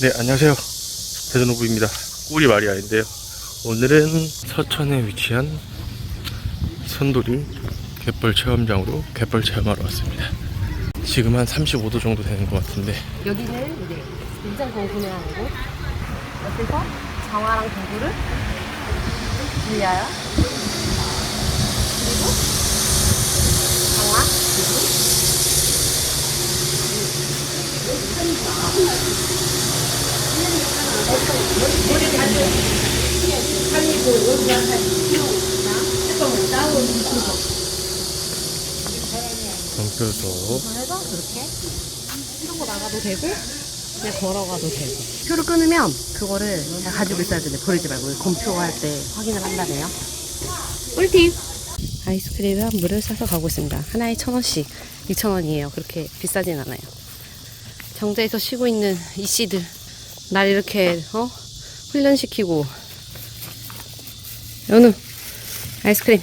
네, 안녕하세요. 대전호부입니다. 꿀이 마리아인데요. 오늘은 서천에 위치한 선돌이 갯벌 체험장으로 갯벌 체험하러 왔습니다. 지금 한 35도 정도 되는 것 같은데 여기는 이제 인천 공군이라는 곳. 옆에서 정화랑 동굴을 들려요. 그리고 정화, 그리고 경표소 해서 그렇게. 이런 거 나가도 되고 그냥 걸어가도 되고. 표를 끊으면 그거를 다 가지고 있어야 되는데 버리지 말고. 검표할 때 확인을 한다네요. 꿀팁. 아이스크림이랑 물을 사서 가고 있습니다. 하나에 천 원씩. 이천 원이에요. 그렇게 비싸진 않아요. 정자에서 쉬고 있는 이 씨들. 날 이렇게 어? 훈련시키고 연우 아이스크림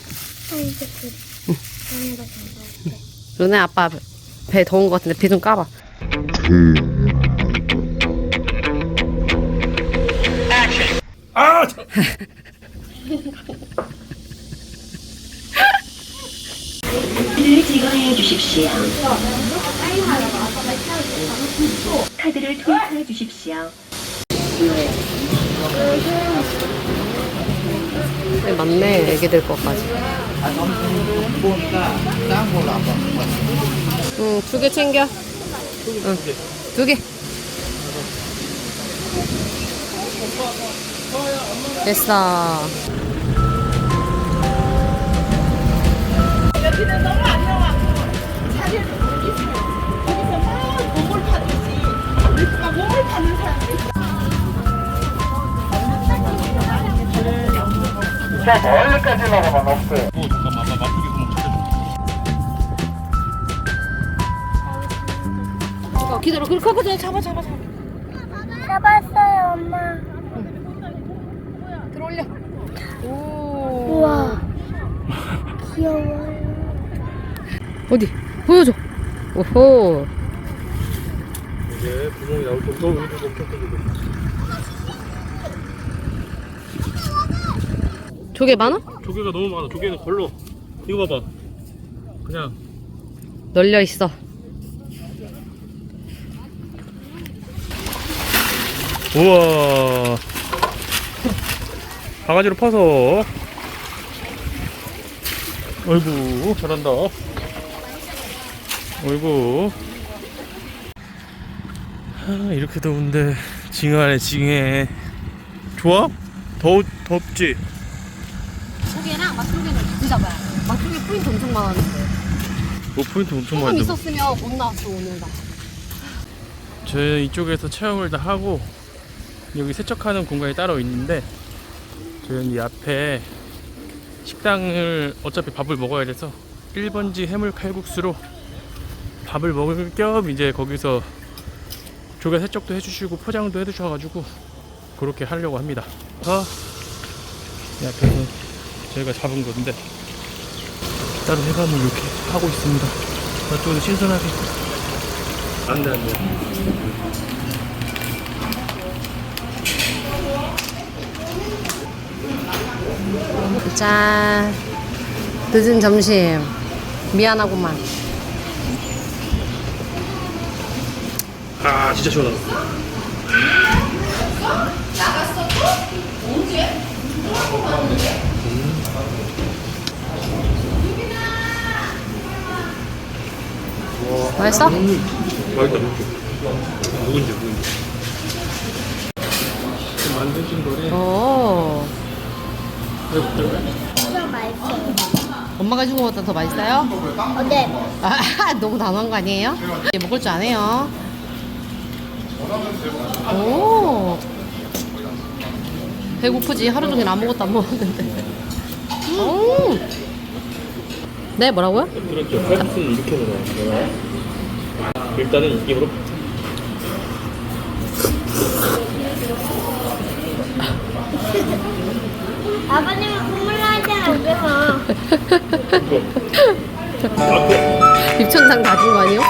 루네 아빠 배 더운 것 같은데 배 좀 까봐. 카드를 제거해 주십시오. 카드를 투입해 주십시오. 네, 맞네 애기들 것까지. 응, 두 개 챙겨. 응, 두 개. 됐어. 잠깐 기다려. 그래, 그거 그냥 잡아, 잡아, 잡아. 잡았어요, 엄마. 들어올려. 오. 우와. 귀여워. 어디? 보여줘. 오호. 이제 구멍이 나올 정도 여기도 멈췄거든요. 조개 많아? 조개가 너무 많아. 조개는 걸로. 이거 봐봐. 그냥 널려 있어. 우와. 바가지로 퍼서. 어이구, 잘한다. 어이구. 아, 이렇게 더운데, 징하네, 징해. 좋아? 더, 덥지? 조개랑 맛조개는 같이 잡아야 돼. 맛조개 포인트 엄청 많았는데. 뭐 포인트 엄청 조금 많이 들 있었으면 못 나왔어, 오늘 나. 저희 이쪽에서 체험을 다 하고 여기 세척하는 공간이 따로 있는데 저희는 이 앞에 식당을 어차피 밥을 먹어야 돼서 1번지 해물 칼국수로 밥을 먹을 겸 이제 거기서 조개 세척도 해주시고 포장도 해주셔가지고 그렇게 하려고 합니다. 그래서 이 앞에서 저희가 잡은 건데 따로 해감을 이렇게 하고 있습니다. 맛도 신선하게. 안돼 안돼. 짠. 늦은 점심. 미안하구만. 아 진짜 시원하다. 맛있어? 맛있다 누군지 누군지. 만드신 거래. 오. 진짜 맛있어요. 엄마가 해준 것보다 더 맛있어요? 어, 네. 아, 너무 단호한 거 아니에요? 얘 먹을 줄 아네요. 오. 배고프지? 하루 종일 아무것도 안 먹었는데. 오. 네, 뭐라고요? 그렇죠. 칼국수는 이렇게 먹어요. 일단은 이 김으로 아버님은 콧물 나잖아, 그래서. 앞에 입천장 다준 거 아니에요?